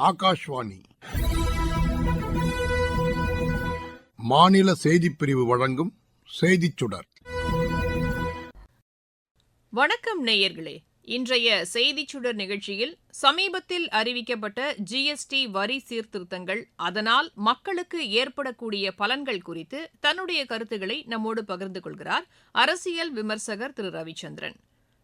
ஆகாஷ்வாணி. மாநில செய்திப் பிரிவு வழங்கும் செய்திச் சுடர். வணக்கம் நேயர்களே. இன்றைய செய்திச் சுடர் நிகழ்ச்சியில் சமீபத்தில் அறிவிக்கப்பட்ட ஜிஎஸ்டி வரி சீர்திருத்தங்கள் அதனால் மக்களுக்கு ஏற்படக்கூடிய பலன்கள் குறித்து தன்னுடைய கருத்துக்களை நம்மோடு பகிர்ந்து கொள்கிறார் அரசியல் விமர்சகர் திரு. ரவிச்சந்திரன்.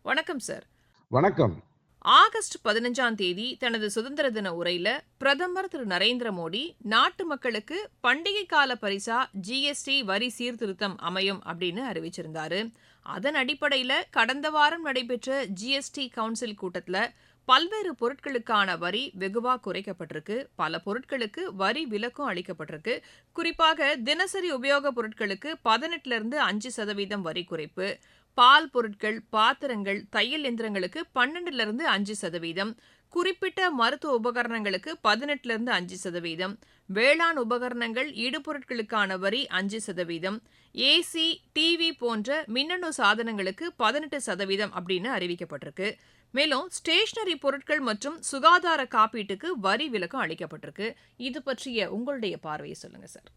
வணக்கம் சார். வணக்கம். ஆகஸ்ட் பதினஞ்சாம் தேதி தனது சுதந்திர தின உரையில பிரதமர் திரு நரேந்திர மோடி நாட்டு மக்களுக்கு பண்டிகை கால பரிசா ஜிஎஸ்டி வரி சீர்திருத்தம் அமையும் அப்படின்னு அறிவிச்சிருந்தாரு. அதன் அடிப்படையில கடந்த வாரம் நடைபெற்ற ஜிஎஸ்டி கவுன்சில் கூட்டத்துல பல்வேறு பொருட்களுக்கான வரி வெகுவா குறைக்கப்பட்டிருக்கு. பல பொருட்களுக்கு வரி விலக்கும் அளிக்கப்பட்டிருக்கு. குறிப்பாக தினசரி உபயோகப் பொருட்களுக்கு பதினெட்டுல இருந்து அஞ்சு சதவீதம் வரி குறைப்பு. பால் பொருட்கள் பாத்திரங்கள் தையல் எந்திரங்களுக்கு பன்னெண்டுல இருந்து அஞ்சு சதவீதம் குறிப்பிட்ட மருத்துவ உபகரணங்களுக்கு பதினெட்டுல இருந்து அஞ்சு சதவீதம் வேளாண் உபகரணங்கள் இடுபொருட்களுக்கான வரி அஞ்சு சதவீதம் ஏசி டிவி போன்ற மின்னணு சாதனங்களுக்கு பதினெட்டு சதவீதம் அப்படின்னு அறிவிக்கப்பட்டிருக்கு. மேலும் ஸ்டேஷனரி பொருட்கள் மற்றும் சுகாதார காப்பீட்டுக்கு வரி விலக்கும் அளிக்கப்பட்டிருக்கு. இது பற்றிய உங்களுடைய பார்வையை சொல்லுங்க சார்.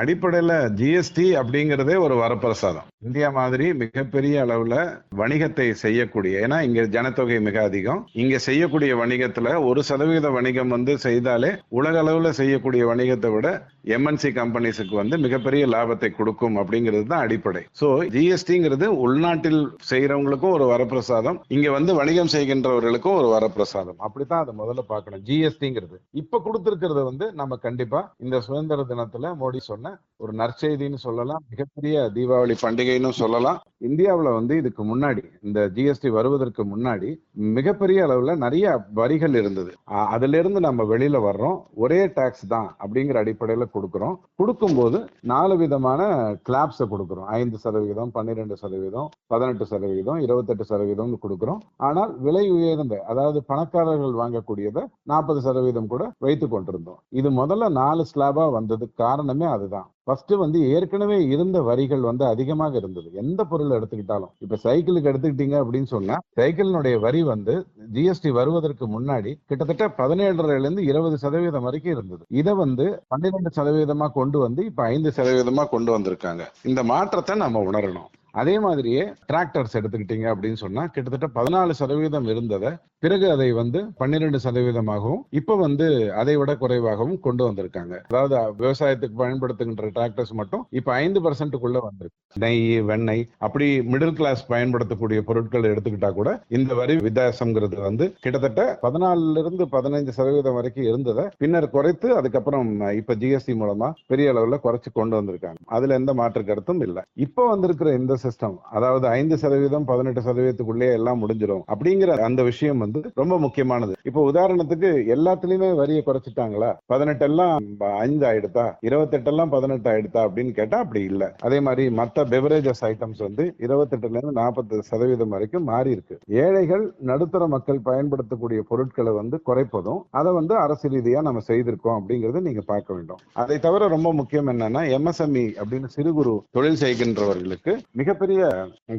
அடிப்படையில ஜிஎஸ்டி அப்படிங்கிறதே ஒரு வரப்பிரசாதம். இந்தியா மாதிரி மிகப்பெரிய அளவுல வணிகத்தை செய்யக்கூடிய ஏன்னா இங்க ஜனத்தொகை மிக அதிகம். இங்க செய்யக்கூடிய வணிகத்துல ஒரு சதவீத வணிகம் வந்து செய்தாலே உலக அளவுல செய்யக்கூடிய வணிகத்தை விட எம்என்சி கம்பெனிஸுக்கு வந்து மிகப்பெரிய லாபத்தை கொடுக்கும் அப்படிங்கிறது தான் அடிப்படை. ஸோ ஜிஎஸ்டிங்கிறது உள்நாட்டில் செய்யறவங்களுக்கும் ஒரு வரப்பிரசாதம். இங்க வந்து வணிகம் செய்கின்றவர்களுக்கும் ஒரு வரப்பிரசாதம். அப்படித்தான் அதை முதல்ல பார்க்கணும். ஜிஎஸ்டிங்கிறது இப்ப கொடுத்திருக்கிறது வந்து நம்ம கண்டிப்பா இந்த சுதந்திர தினத்துல மோடி சொன்ன ஒரு நற்செய்தின்னு சொல்லலாம் மிகப்பெரிய தீபாவளி பண்டிகைன்னு சொல்லலாம். இந்தியாவுல வந்து இதுக்கு முன்னாடி இந்த ஜிஎஸ்டி வருவதற்கு முன்னாடி மிகப்பெரிய அளவுல நிறைய வரிகள் இருந்தது. அதிலிருந்து அதுல இருந்து நம்ம வெளியில வர்றோம். ஒரே டாக்ஸ் தான் அப்படிங்கிற அடிப்படையில கொடுக்குறோம். கொடுக்கும்போது நாலு விதமான கிளாப்ஸை கொடுக்குறோம். ஐந்து சதவீதம் பன்னிரெண்டு சதவீதம் பதினெட்டு சதவீதம் இருபத்தெட்டு சதவீதம்னு கொடுக்கிறோம். ஆனால் விலை உயர்ந்த அதாவது பணக்காரர்கள் வாங்கக்கூடியதை நாற்பது சதவீதம் கூட வைத்து கொண்டிருந்தோம். இது முதல்ல நாலு ஸ்லாபா வந்ததுக்கு காரணமே அதுதான். ஃபர்ஸ்ட் வந்து ஏற்கனவே இருந்த வரிகள் வந்து அதிகமாக இருந்தது. எந்த பொருள் எடுத்துக்கிட்டாலும். இப்ப சைக்கிளுக்கு எடுத்துக்கிட்டீங்க அப்படின்னு சொன்னா சைக்கிளினுடைய வரி வந்து ஜிஎஸ்டி வருவதற்கு முன்னாடி கிட்டத்தட்ட பதினேழரைல இருந்து இருபது சதவீதம் வரைக்கும் இருந்தது. இதை வந்து பன்னிரெண்டு சதவீதமா கொண்டு வந்து இப்ப ஐந்து சதவீதமா கொண்டு வந்திருக்காங்க. இந்த மாற்றத்தை நம்ம உணரணும். அதே மாதிரியே டிராக்டர்ஸ் எடுத்துக்கிட்டீங்க அப்படின்னு சொன்னா கிட்டத்தட்ட பதினாலு சதவீதம் இருந்ததை பிறகு அதை வந்து பன்னிரெண்டு சதவீதமாகவும் இப்ப வந்து அதை விட குறைவாகவும் கொண்டு வந்திருக்காங்க. அதாவது விவசாயத்துக்கு பயன்படுத்துகின்ற டிராக்டர்ஸ் மட்டும் இப்ப ஐந்து பர்சன்ட்டுக்குள்ள வந்திருக்கு. நெய் வெண்ணெய் அப்படி மிடில் கிளாஸ் பயன்படுத்தக்கூடிய பொருட்கள் எடுத்துக்கிட்டா கூட இந்த வரி வித்தியாசம்ங்கிறது வந்து கிட்டத்தட்ட பதினாலுல இருந்து பதினைந்து சதவீதம் வரைக்கும் இருந்ததை பின்னர் குறைத்து அதுக்கப்புறம் இப்ப ஜிஎஸ்டி மூலமா பெரிய அளவுல குறைச்சு கொண்டு வந்திருக்காங்க. அதுல எந்த மாற்று கருத்தும் இல்ல. இப்ப வந்திருக்கிற இந்த சிஸ்டம் அதாவது ஐந்து சதவீதம் பதினெட்டு சதவீதத்துக்குள்ளே எல்லாம் முடிஞ்சிடும் அப்படிங்கிற அந்த விஷயம் வந்து ரொம்ப முக்கியமானது. இப்போ உதாரணத்துக்கு எல்லாத்துலயுமே வரியை குறைச்சிட்டாங்களா? பதினெட்டு எல்லாம் ஐந்து ஆயிடுதா? இருபத்தெட்டு எல்லாம் பதினெட்டு ஆயிடுதா அப்படின்னு கேட்டா அப்படி இல்ல. அதே மாதிரி மத்த பெவரேஜஸ் ஐட்டம்ஸ் வந்து இருபத்தெட்டுல இருந்து நாற்பது சதவீதம் வரைக்கும் மாறி இருக்கு. ஏழைகள் நடுத்தர மக்கள் பயன்படுத்தக்கூடிய பொருட்களை வந்து குறைப்பதும் அதை வந்து அரசு ரீதியா நம்ம செய்திருக்கோம் அப்படிங்கறத நீங்க பார்க்க வேண்டும். அதை தவிர ரொம்ப முக்கியம் என்னன்னா எம்எஸ்எம்இ அப்படின்னு சிறு குறு தொழில் செய்கின்றவர்களுக்கு மிக மிகப்பெரிய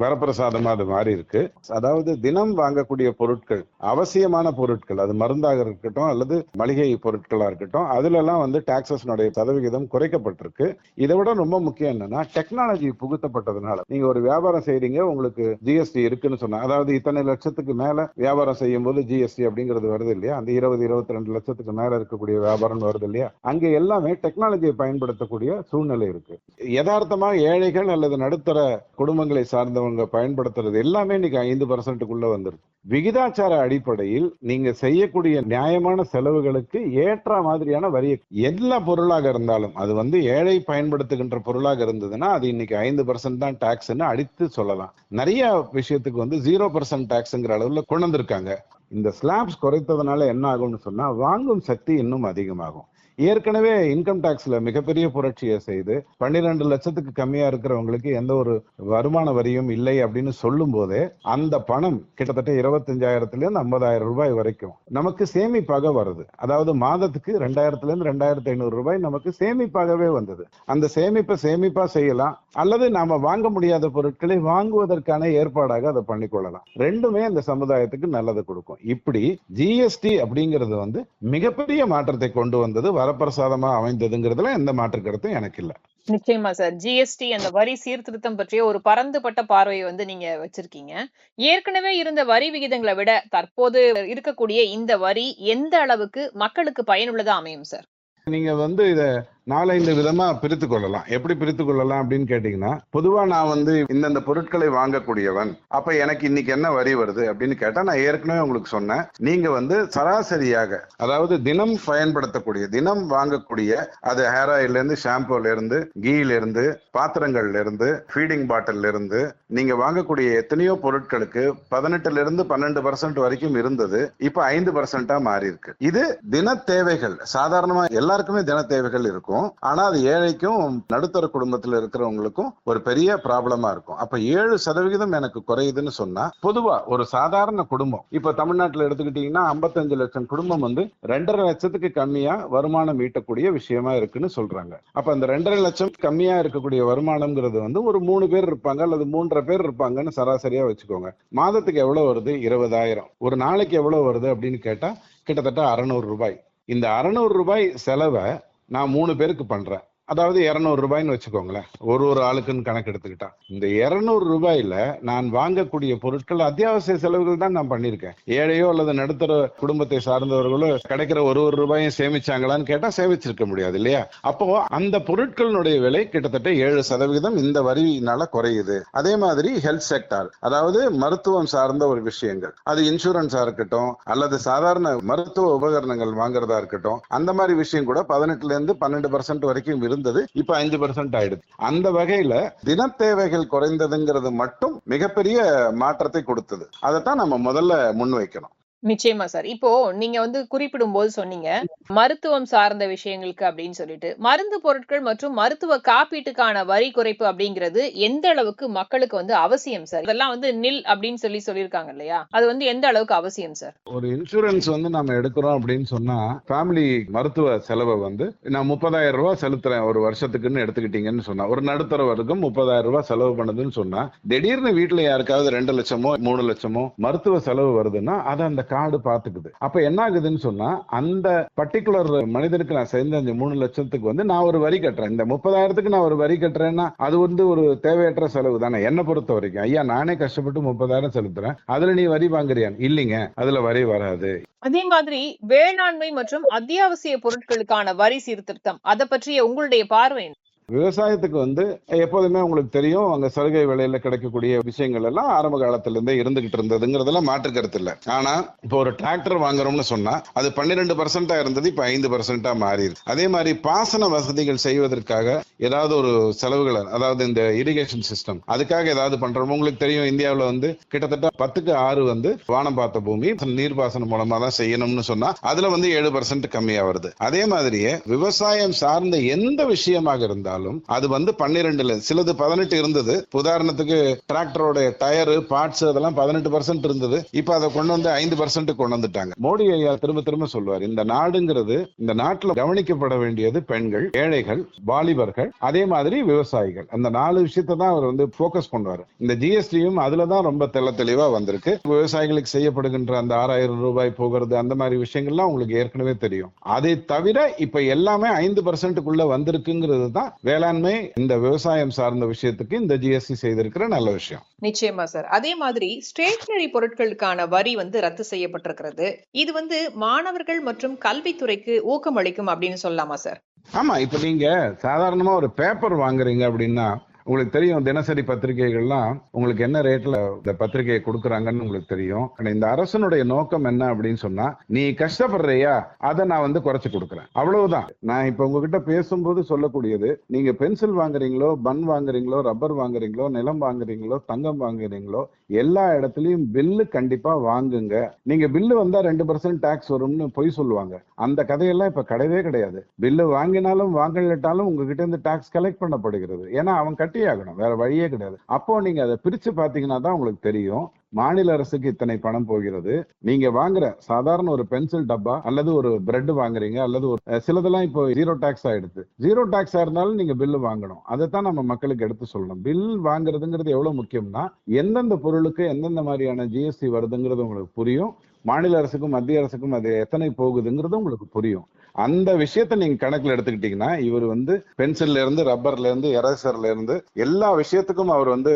வரப்பிரசாதமா அது மாறி இருக்கு. அதாவது தினம் வாங்கக்கூடிய பொருட்கள் அவசியமான பொருட்கள் அது மருந்தாக இருக்கட்டும் அல்லது மளிகை பொருட்களா இருக்கட்டும் அதுல எல்லாம் வந்து டாக்ஸஸ்னுடைய சதவிகிதம் குறைக்கப்பட்டிருக்கு. இதை விட ரொம்ப முக்கியம் என்னன்னா டெக்னாலஜி புகுத்தப்பட்டதுனால. நீங்க ஒரு வியாபாரம் செய்றீங்க உங்களுக்கு ஜிஎஸ்டி இருக்குன்னு சொன்னா அதாவது இத்தனை லட்சத்துக்கு மேல வியாபாரம் செய்யும் போது ஜிஎஸ்டி அப்படிங்கிறது வருது இல்லையா? அந்த இருபது இருபத்தி ரெண்டு லட்சத்துக்கு மேல இருக்கக்கூடிய வியாபாரம் வருது இல்லையா? அங்க எல்லாமே டெக்னாலஜியை பயன்படுத்தக்கூடிய சூழ்நிலை இருக்கு. யதார்த்தமா ஏழைகள் அல்லது நடுத்தர குடும்பங்களை சார்ந்தவங்க பயன்படுத்துறது எல்லாமே இன்னைக்கு ஐந்து பர்சன்ட்டுக்குள்ள வந்துருக்கு விகிதாச்சார அடிப்படையில் நீங்க செய்யக்கூடிய நியாயமான செலவுகளுக்கு ஏற்ற மாதிரியான வரி. எல்லா பொருளாக இருந்தாலும் அது வந்து ஏழை பயன்படுத்துகின்ற பொருளாக இருந்ததுன்னா அது இன்னைக்கு ஐந்து பர்சன்ட் தான் டாக்ஸ்ன்னு அடித்து சொல்லலாம். நிறைய விஷயத்துக்கு வந்து ஜீரோ பர்சன்ட் டாக்ஸ்ங்கிற அளவுல கொண்டு வந்திருக்காங்க. இந்த ஸ்லாப்ஸ் குறைத்ததுனால என்ன ஆகும்னு சொன்னா வாங்கும் சக்தி இன்னும் அதிகமாகும். ஏற்கனவே இன்கம் டாக்ஸ்ல மிகப்பெரிய புரட்சியை செய்து பன்னிரெண்டு லட்சத்துக்கு கம்மியா இருக்கிறவங்களுக்கு எந்த ஒரு வருமான வரியும் இல்லை அப்படின்னு சொல்லும் போதே அந்த பணம் கிட்டத்தட்ட இருபத்தஞ்சாயிரத்துல இருந்து ஐம்பதாயிரம் ரூபாய் வரைக்கும் நமக்கு சேமிப்பாக வருது. அதாவது மாதத்துக்கு ரெண்டாயிரத்துல இருந்து ரெண்டாயிரத்தி ஐநூறு ரூபாய் நமக்கு சேமிப்பாகவே வந்தது. அந்த சேமிப்பை சேமிப்பா செய்யலாம் அல்லது நாம வாங்க முடியாத பொருட்களை வாங்குவதற்கான ஏற்பாடாக அதை பண்ணிக்கொள்ளலாம். ரெண்டுமே இந்த சமுதாயத்துக்கு நல்லது கொடுக்கும். இப்படி ஜிஎஸ்டி அப்படிங்கிறது வந்து மிகப்பெரிய மாற்றத்தை கொண்டு வந்தது வரப்பிரசாதமா அமைந்ததுங்கிறதுல எந்த மாற்று கருத்தும் எனக்கு இல்லை நிச்சயமா சார். ஜிஎஸ்டி அந்த வரி சீர்திருத்தம் பற்றிய ஒரு பரந்துபட்ட பார்வையை வந்து நீங்க வச்சிருக்கீங்க. ஏற்கனவே இருந்த வரி விகிதங்களை விட தற்போது இருக்கக்கூடிய இந்த வரி எந்த அளவுக்கு மக்களுக்கு பயனுள்ளதா அமையும் சார்? நீங்க வந்து இத நாலஞ்சு விதமா பிரித்து கொள்ளலாம். எப்படி பிரித்து கொள்ளலாம் அப்படின்னு கேட்டீங்கன்னா பொதுவா நான் வந்து இந்தந்த பொருட்களை வாங்கக்கூடியவன் அப்ப எனக்கு இன்னைக்கு என்ன வரி வருது அப்படின்னு கேட்டா நான் ஏற்கனவே உங்களுக்கு சொன்னேன். நீங்க வந்து சராசரியாக அதாவது தினம் பயன்படுத்தக்கூடிய தினம் வாங்கக்கூடிய அது ஹேர் ஆயில்ல இருந்து ஷாம்பூல இருந்து கீல இருந்து பாத்திரங்கள்ல இருந்து ஃபீடிங் பாட்டில் இருந்து நீங்க வாங்கக்கூடிய எத்தனையோ பொருட்களுக்கு பதினெட்டுல இருந்து பன்னெண்டு பர்சன்ட் வரைக்கும் இருந்தது. இப்ப ஐந்து பர்சன்டா மாறி இருக்கு இது தின தேவைகள் சாதாரணமா எல்லாருக்குமே தின தேவைகள் இருக்கும். ஆனா அது ஏழைக்கும் நடுத்தர குடும்பத்துல இருக்கிறவங்களுக்கும் ஒரு பெரிய ப்ராப்ளமா இருக்கும். அப்ப ஏழு சதவிகிதம் எனக்கு குறையுதுன்னு சொன்னா பொதுவா ஒரு சாதாரண குடும்பம் இப்ப தமிழ்நாட்டுல எடுத்துக்கிட்டீங்கன்னா 55 லட்சம் குடும்பம் வந்து ரெண்டரை லட்சத்துக்கு கம்மியா வருமானம் ஈட்டக்கூடிய விஷயமா இருக்குன்னு சொல்றாங்க. அப்ப அந்த ரெண்டரை லட்சம் கம்மியா இருக்கக்கூடிய வருமானம்ங்கிறது வந்து ஒரு மூணு பேர் இருப்பாங்க அல்லது மூன்றரை பேர் இருப்பாங்கன்னு சராசரியா வச்சுக்கோங்க. மாதத்துக்கு எவ்வளவு வருது? இருபதாயிரம். ஒரு நாளைக்கு எவ்வளவு வருது அப்படின்னு கேட்டா கிட்டத்தட்ட அறநூறு ரூபாய். இந்த அறநூறு ரூபாய் செலவை நான் மூணு பேருக்கு பண்ணுறேன் அதாவது இரநூறு ரூபாய்ன்னு வச்சுக்கோங்களேன். ஒரு ஒரு ஆளுக்குன்னு கணக்கு எடுத்துக்கிட்டா. இந்த இருநூறு ரூபாயில நான் வாங்கக்கூடிய பொருட்கள் அத்தியாவசிய செலவுகள் தான் நான் பண்ணியிருக்கேன். ஏழையோ அல்லது நடுத்தர குடும்பத்தை சார்ந்தவர்களோ கிடைக்கிற ஒரு ஒரு ரூபாயும் சேமிச்சாங்களான்னு கேட்டா சேமிச்சிருக்க முடியாது இல்லையா? அப்போ அந்த பொருட்களினுடைய விலை கிட்டத்தட்ட ஏழு சதவிகிதம் இந்த வரியினால குறையுது. அதே மாதிரி ஹெல்த் செக்டார் அதாவது மருத்துவம் சார்ந்த ஒரு விஷயங்கள். அது இன்சூரன்ஸா இருக்கட்டும் அல்லது சாதாரண மருத்துவ உபகரணங்கள் வாங்குறதா இருக்கட்டும் அந்த மாதிரி விஷயம் கூட பதினெட்டுல இருந்து பன்னெண்டு பர்சன்ட் வரைக்கும் இருந்தது இப்ப அஞ்சு பர்சன்ட் ஆயிடுது. அந்த வகையில தின தேவைகள் குறைந்ததுங்கிறது மட்டும் மிகப்பெரிய மாற்றத்தை கொடுத்தது. அதைத்தான் நம்ம முதல்ல முன்வைக்கணும். நிச்சயமா சார். இப்போ நீங்க வந்து குறிப்பிடும் போது சொன்னீங்க மருத்துவம் சார்ந்த விஷயங்களுக்கு அப்படின்னு சொல்லிட்டு. மருந்து பொருட்கள் மற்றும் மருத்துவ காப்பீட்டுக்கான வரி குறைப்பு அப்படிங்கிறது எந்த அளவுக்கு மக்களுக்கு வந்து அவசியம் சார்? இதெல்லாம் வந்து நில் அப்படின்னு சொல்லி சொல்லியிருக்காங்க இல்லையா? அது வந்து எந்த அளவுக்கு அவசியம் சார்? ஒரு இன்சூரன்ஸ் வந்து நம்ம எடுக்கிறோம் அப்படின்னு சொன்னா ஃபேமிலி மருத்துவ செலவை வந்து நான் முப்பதாயிரம் ரூபாய் செலுத்துறேன் ஒரு வருஷத்துக்குன்னு எடுத்துக்கிட்டீங்கன்னு சொன்னா ஒரு நடுத்தர வர்க்கம் முப்பதாயிரம் ரூபாய் செலவு பண்ணுதுன்னு சொன்னா திடீர்னு வீட்டுல யாருக்காவது ரெண்டு லட்சமோ மூணு லட்சமோ மருத்துவ செலவு வருதுன்னா அதை அந்த காடு பார்த்துக்குது அப்ப என்ன ஆகுதுன்னு சொன்னா அந்த பர்டிகுலர் மனிதனுக்கு நான் சேர்ந்த அந்த மூணு லட்சத்துக்கு வந்து நான் ஒரு வரி கட்டுறேன். இந்த முப்பதாயிரத்துக்கு நான் ஒரு வரி கட்டுறேன்னா அது வந்து ஒரு தேவையற்ற செலவு தானே. என்ன பொறுத்த வரைக்கும் ஐயா நானே கஷ்டப்பட்டு முப்பதாயிரம் செலுத்துறேன். அதுல நீ வரி வாங்குறியான் இல்லைங்க அதுல வரி வராது. அதே மாதிரி வேளாண்மை மற்றும் அத்தியாவசிய பொருட்களுக்கான வரி சீர்திருத்தம் அதை பற்றிய உங்களுடைய பார்வை விவசாயத்துக்கு வந்து எப்போதுமே உங்களுக்கு தெரியும் அங்க சலுகை விலையில கிடைக்கக்கூடிய விஷயங்கள் எல்லாம் ஆரம்ப காலத்துல இருந்தே இருந்துகிட்டு இருந்ததுங்கிறதெல்லாம் மாற்று கருத்து இல்ல. ஆனா இப்போ ஒரு டிராக்டர் வாங்குறோம்னு சொன்னா அது பன்னிரெண்டு பர்சன்டா இருந்தது இப்ப ஐந்து பர்சன்டா மாறி அதே மாதிரி பாசன வசதிகள் செய்வதற்காக ஏதாவது ஒரு செலவுகளை அதாவது இந்த இரிகேஷன் சிஸ்டம் அதுக்காக ஏதாவது பண்றோம். உங்களுக்கு தெரியும் இந்தியாவில வந்து கிட்டத்தட்ட பத்துக்கு ஆறு வந்து வானம் பார்த்த பூமி நீர்ப்பாசனம் மூலமா தான் செய்யணும்னு சொன்னா அதுல வந்து ஏழு பர்சன்ட் கம்மியா வருது. அதே மாதிரியே விவசாயம் சார்ந்த எந்த விஷயமாக இருந்தாலும் அது வந்து பன்னிரெண்டுல சிலது பதினெட்டு இருந்தது. உதாரணத்துக்கு டிராக்டரோட டயரு பார்ட்ஸ் அதெல்லாம் பதினெட்டு பர்சன்ட் இருந்தது. இப்ப அதை கொண்டு வந்து ஐந்து பர்சன்ட் கொண்டு வந்துட்டாங்க. மோடி ஐயா திரும்ப திரும்ப சொல்வார் இந்த நாடுங்கிறது இந்த நாட்டில் கவனிக்கப்பட வேண்டியது பெண்கள் ஏழைகள் வாலிபர்கள் அதே மாதிரி விவசாயிகள். அந்த நாலு விஷயத்தை தான் அவர் வந்து போக்கஸ் பண்ணுவார். இந்த ஜிஎஸ்டியும் அதுல தான் ரொம்ப தெள்ள தெளிவா வந்திருக்கு. விவசாயிகளுக்கு செய்யப்படுகின்ற அந்த ஆறாயிரம் ரூபாய் போகிறது அந்த மாதிரி விஷயங்கள்லாம் உங்களுக்கு ஏற்கனவே தெரியும். அதை தவிர இப்ப எல்லாமே ஐந்து பர்சன்ட்டுக்குள்ள வந்திருக்குங்கிறது தான் வேளாண்மை இந்த விவசாயம் சார்ந்த விஷயத்துக்கு இந்த ஜிஎஸ்டி செய்திருக்கிற நல்ல விஷயம். நிச்சயமா சார் அதே மாதிரி ஸ்டேஷனரி பொருட்களுக்கான வரி வந்து ரத்து செய்யப்பட்டிருக்கிறது. இது வந்து மாணவர்கள் மற்றும் கல்வித்துறைக்கு ஊக்கம் அளிக்கும் அப்படின்னு சொல்லலாமா சார் ஆமா இப்ப நீங்க சாதாரணமா ஒரு பேப்பர் வாங்குறீங்க அப்படின்னா உங்களுக்கு தெரியும் தினசரி பத்திரிகைகள்லாம் உங்களுக்கு என்ன ரேட்ல இந்த பத்திரிகையை கொடுக்குறாங்கன்னு உங்களுக்கு தெரியும். இந்த அரசனுடைய நோக்கம் என்ன அப்படின்னு சொன்னா நீ கஷ்டப்படுறியா? அதை நான் வந்து குறைச்சு கொடுக்குறேன். அவ்வளவுதான். நான் இப்ப உங்ககிட்ட பேசும்போது சொல்லக்கூடியது நீங்க பென்சில் வாங்குறீங்களோ பன் வாங்குறீங்களோ ரப்பர் வாங்குறீங்களோ நிலம் வாங்குறீங்களோ தங்கம் வாங்குறீங்களோ எல்லா இடத்துலயும் பில்லு கண்டிப்பா வாங்குங்க. நீங்க பில்லு வந்தா ரெண்டு பர்சன்ட் டாக்ஸ் வரும்னு பொய் சொல்லுவாங்க. அந்த கதையெல்லாம் இப்ப கிடையவே கிடையாது. பில்லு வாங்கினாலும் வாங்கலட்டாலும் உங்ககிட்ட இருந்து டாக்ஸ் கலெக்ட் பண்ணப்படுகிறது. ஏன்னா அவன் கட்டே ஆகணும் வேற வழியே கிடையாது. அப்போ நீங்க அதை பிரிச்சு பாத்தீங்கன்னா தான் உங்களுக்கு தெரியும். மாநில அரசுக்கு இத்தனை பணம் போகிறது. நீங்க வாங்குற சாதாரண ஒரு பென்சில் டப்பா அல்லது ஒரு பிரெட் வாங்குறீங்க அல்லது ஒரு சிலதெல்லாம் இப்போ ஜீரோ டாக்ஸ் ஆயிடுது. ஜீரோ டாக்ஸா இருந்தாலும் நீங்க பில்லு வாங்கணும். அதைத்தான் நம்ம மக்களுக்கு எடுத்து சொல்லணும். பில் வாங்குறதுங்கிறது எவ்வளவு முக்கியம்னா எந்தெந்த பொருளுக்கு எந்தெந்த மாதிரியான ஜிஎஸ்டி வருதுங்கிறது உங்களுக்கு புரியும். மாநில அரசுக்கும் மத்திய அரசுக்கும் அது எத்தனை போகுதுங்கிறது உங்களுக்கு புரியும். அந்த விஷயத்தை நீங்க கணக்குல எடுத்துக்கிட்டீங்கன்னா இவர் வந்து பென்சில்ல இருந்து ரப்பர்ல இருந்து எரேசர்ல இருந்து எல்லா விஷயத்துக்கும் அவர் வந்து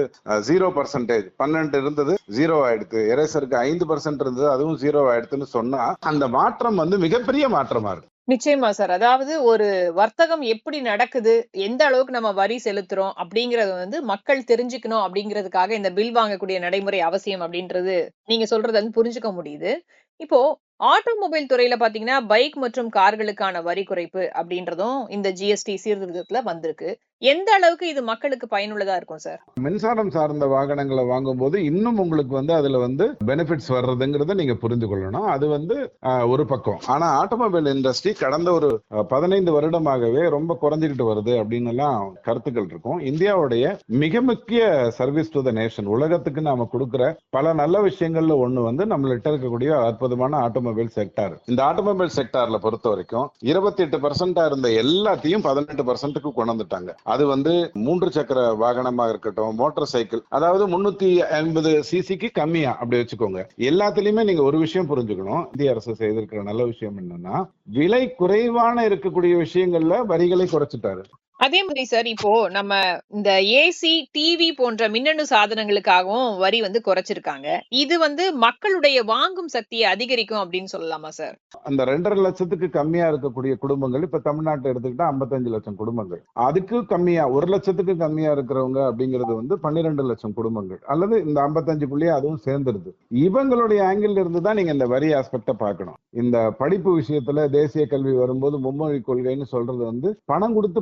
ஜீரோ பர்சன்டேஜ் பன்னெண்டு இருந்தது ஜீரோ ஆயிடுத்து எரேசருக்கு ஐந்து பர்சன்ட் இருந்தது அதுவும் ஜீரோ ஆயிடுத்துன்னு சொன்னா அந்த மாற்றம் வந்து மிகப்பெரிய மாற்றமா இருக்கு. நிச்சயமா சார். அதாவது ஒரு வர்த்தகம் எப்படி நடக்குது? எந்த அளவுக்கு நம்ம வரி செலுத்துறோம்? அப்படிங்கறது வந்து மக்கள் தெரிஞ்சுக்கணும் அப்படிங்கிறதுக்காக இந்த பில் வாங்கக்கூடிய நடைமுறை அவசியம் அப்படின்றது நீங்க சொல்றது வந்து புரிஞ்சுக்க முடியுது. இப்போ ஆட்டோமொபைல் துறையில பாத்தீங்கன்னா பைக் மற்றும் கார்களுக்கான வரி குறைப்பு அப்படின்றதும் இந்த ஜிஎஸ்டி சீர்திருத்தத்துல வந்திருக்கு. எந்த அளவுக்கு இது மக்களுக்கு பயனுள்ளதா இருக்கும் சார்? மின்சாரம் சார்ந்த வாகனங்களை வாங்கும்போது இன்னும் உங்களுக்கு வந்து அதுல வந்து பெனிஃபிட்ஸ் வர்றதுங்கிறத நீங்க புரிந்து கொள்ளணும். அது வந்து ஒரு பக்கம். ஆனா ஆட்டோமொபைல் இண்டஸ்ட்ரி கடந்த ஒரு பதினைந்து வருடமாகவே ரொம்ப குறைஞ்சிக்கிட்டு வருது அப்படின்னு எல்லாம் கருத்துக்கள் இருக்கும். இந்தியாவுடைய மிக முக்கிய சர்வீஸ் டு த நேஷன் உலகத்துக்கு நாம கொடுக்குற பல நல்ல விஷயங்கள்ல ஒண்ணு வந்து நம்மள்ட்ட இருக்கக்கூடிய முழுவதுமான ஆட்டோமொபைல் செக்டார். இந்த ஆட்டோமொபைல் செக்டார்ல பொறுத்த வரைக்கும் இருபத்தி எட்டு பர்சன்டா இருந்த எல்லாத்தையும் பதினெட்டு பர்சன்ட்டுக்கு கொண்டு வந்துட்டாங்க. அது வந்து மூன்று சக்கர வாகனமா இருக்கட்டும் மோட்டார் சைக்கிள் அதாவது முன்னூத்தி ஐம்பது சிசிக்கு கம்மியா அப்படி வச்சுக்கோங்க. எல்லாத்துலயுமே நீங்க ஒரு விஷயம் புரிஞ்சுக்கணும். இந்திய அரசு செய்திருக்கிற நல்ல விஷயம் என்னன்னா விலை குறைவான இருக்கக்கூடிய விஷயங்கள்ல வரிகளை குறைச்சிட்டாரு. அதே மாதிரி சார் இப்போ நம்ம இந்த ஏசி டிவி போன்ற மின்னணு சாதனங்களுக்காகவும் வரி வந்து குறைச்சிருக்காங்க. இது வந்து மக்களுடைய வாங்கும் சக்தியை அதிகரிக்கும் அப்படின்னு சொல்லலாமா சார்? அந்த ரெண்டரை லட்சத்துக்கு கம்மியா இருக்கக்கூடிய குடும்பங்கள் இப்ப தமிழ்நாட்டை எடுத்துக்கிட்டா 55 லட்சம் குடும்பங்கள். அதுக்கு கம்மியா ஒரு லட்சத்துக்கு கம்மியா இருக்கிறவங்க அப்படிங்கிறது வந்து பன்னிரெண்டு லட்சம் குடும்பங்கள். அல்லது இந்த 55 அதுவும் சேர்ந்துருது இவங்களுடைய ஆங்கிள் இருந்து தான் நீங்க இந்த வரி ஆஸ்பெக்ட பார்க்கணும். இந்த படிப்பு விஷயத்துல தேசிய கல்வி வரும்போது மும்மொழி கொள்கைன்னு சொல்றது வந்து பணம் கொடுத்து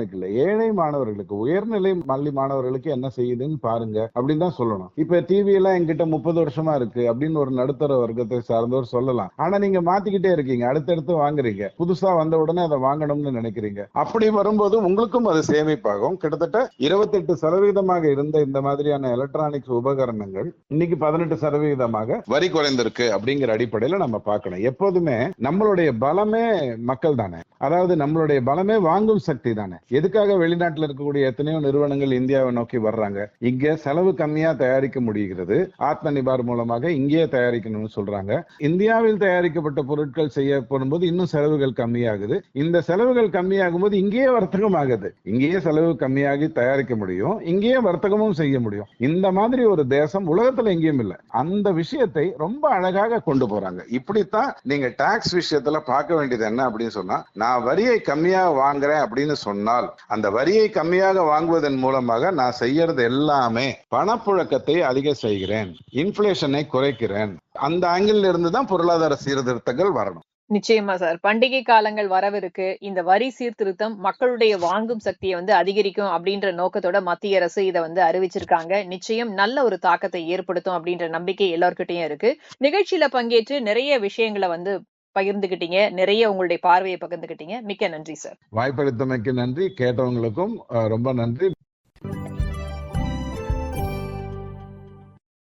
படிக்கிறவனுக்கு இல்லை ஏழை மாணவர்களுக்கு உயர்நிலை பள்ளி மாணவர்களுக்கு என்ன செய்யுதுன்னு பாருங்க அப்படின்னு தான் சொல்லணும். இப்ப டிவி எல்லாம் என்கிட்ட முப்பது வருஷமா இருக்கு அப்படின்னு ஒரு நடுத்தர வர்க்கத்தை சார்ந்தவர் சொல்லலாம். ஆனா நீங்க மாத்திக்கிட்டே இருக்கீங்க. அடுத்தடுத்து வாங்குறீங்க. புதுசா வந்த உடனே அதை வாங்கணும்னு நினைக்கிறீங்க. அப்படி வரும்போது உங்களுக்கும் அது சேமிப்பாகும். கிட்டத்தட்ட இருபத்தெட்டு சதவீதமாக இருந்த இந்த மாதிரியான எலக்ட்ரானிக்ஸ் உபகரணங்கள் இன்னைக்கு பதினெட்டு சதவீதமாக வரி குறைந்திருக்கு அப்படிங்கிற அடிப்படையில நம்ம பார்க்கணும். எப்போதுமே நம்மளுடைய பலமே மக்கள் தானே? அதாவது நம்மளுடைய பலமே வாங்கும் சக்தி தானே? எதுக்காக வெளிநாட்டில் இருக்கக்கூடிய எத்தனையோ நிறுவனங்கள் இந்தியாவை நோக்கி வர்றாங்க? இங்க செலவு கம்மியா தயாரிக்க முடிகிறது. ஆத்ம நிபார் மூலமாக இங்கேயே தயாரிக்கணும்னு சொல்றாங்க. இந்தியாவில் தயாரிக்கப்பட்ட பொருட்கள் செய்யப்படும் போது இன்னும் செலவுகள் கம்மியாகுது. இந்த செலவுகள் கம்மியாகும் போது இங்கேயே வர்த்தகம் ஆகுது. இங்கேயே செலவு கம்மியாகி தயாரிக்க முடியும். இங்கேயே வர்த்தகமும் செய்ய முடியும். இந்த மாதிரி ஒரு தேசம் உலகத்துல எங்கேயும் இல்லை. அந்த விஷயத்தை ரொம்ப அழகாக கொண்டு போறாங்க. இப்படித்தான் நீங்க டாக்ஸ் விஷயத்துல பார்க்க வேண்டியது என்ன அப்படின்னு சொன்னா நான் வரியை கம்மியா வாங்குறேன் அப்படின்னு சொன்னால் அந்த வரியை கம்மியாக வாங்குவதன் மூலமாக நான் செய்யறது எல்லாமே பணப்புழக்கத்தை அதிக செய்கிறேன் இன்ஃபிளேஷனை குறைக்கிறேன். அந்த ஆங்கிள் இருந்து தான் பொருளாதார சீர்திருத்தங்கள் வரணும். நிச்சயமா சார். பண்டிகை காலங்கள் வரவிருக்கு. இந்த வரி சீர்திருத்தம் மக்களுடைய வாங்கும் சக்தியை வந்து அதிகரிக்கும் அப்படின்ற நோக்கத்தோட மத்திய அரசு இதை வந்து அறிவிச்சிருக்காங்க. நிச்சயம் நல்ல ஒரு தாக்கத்தை ஏற்படுத்தும் அப்படின்ற நம்பிக்கை எல்லார்கிட்டயும் இருக்கு. நிகழ்ச்சியில பங்கேற்று நிறைய விஷயங்களை வந்து பகிர்ந்துகிட்டீங்க. நிறைய உங்களுடைய பார்வையை பகிர்ந்துகிட்டீங்க. மிக்க நன்றி சார் வாய்ப்பளித்தமைக்கு நன்றி. கேட்டவங்களுக்கும் அஹ், ரொம்ப நன்றி.